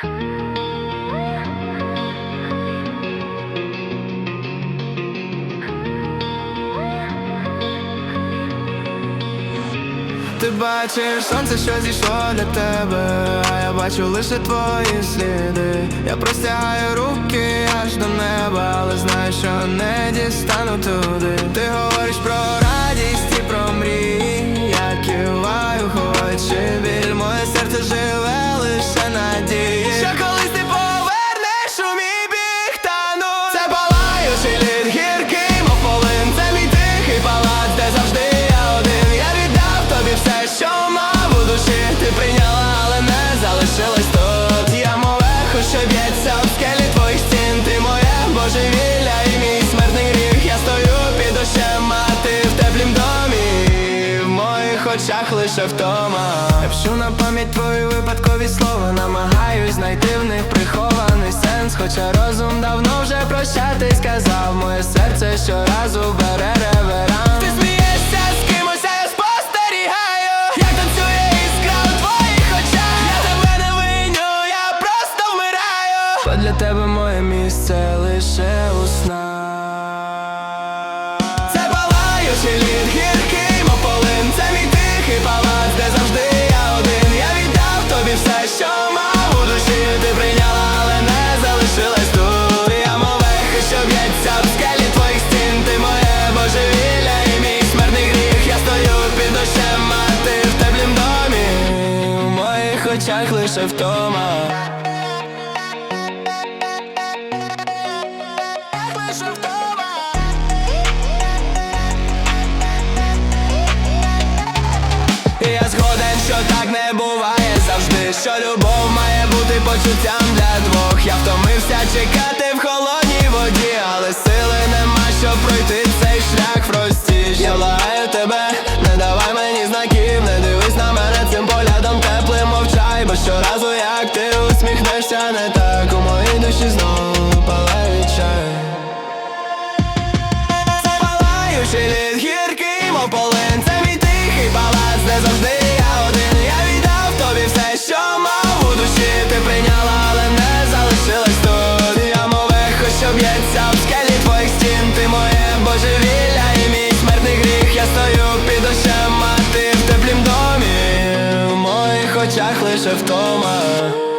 Ти бачиш сонце, що зійшло для тебе, а я бачу лише твої сліди. Я простягаю руки аж до неба, але знаю, що не дістану туди. Ти очах лише втома. Я пишу на пам'ять твої випадкові слова Намагаюсь знайти в них прихований сенс. Хоча розум давно вже прощати сказав Моє серце щоразу бере реверанс. Ти смієшся з кимось, а я спостерігаю Як танцює іскра у твоїх очах. Я тебе не виню, я просто вмираю. Бо для тебе моє місце лише у снах. Це палаючий лід в скелі твоїх стін. Ти моє божевілля і мій смертний гріх. Я стою під дощем, а в теплім домі. У моїх очах Лише втома. Я згоден, що так не буває завжди, що любов має бути почуттям для двох. Я втомився чекати лід гіркий, мов полин. Це мій тихий палац, де завжди я один. Я віддав тобі все, що мав у душі. Ти прийняла, але не залишилась тут. Я мов ехо, що б'ється в скелі твоїх стін. Ти моє божевілля і мій смертний гріх. Я стою під дощем, а ти в теплім домі. В моїх очах лише втома